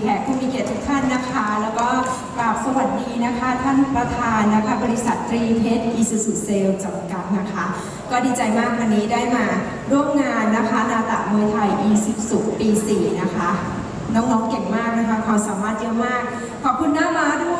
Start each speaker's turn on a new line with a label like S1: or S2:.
S1: แขกผู้มีเกียรติทุกท่านนะคะ แล้วก็กราบสวัสดีนะคะ ท่านประธานนะคะ บริษัทตรีเพชรอีซุซูเซลจำกัดนะคะ ก็ดีใจมากวันนี้ได้มาร่วมงานนะคะ นาตะมวยไทยอีซูซูปี 4 นะคะ น้องๆเก่งมากนะคะความสามารถเยอะมาก ขอบคุณน้ามาด้วย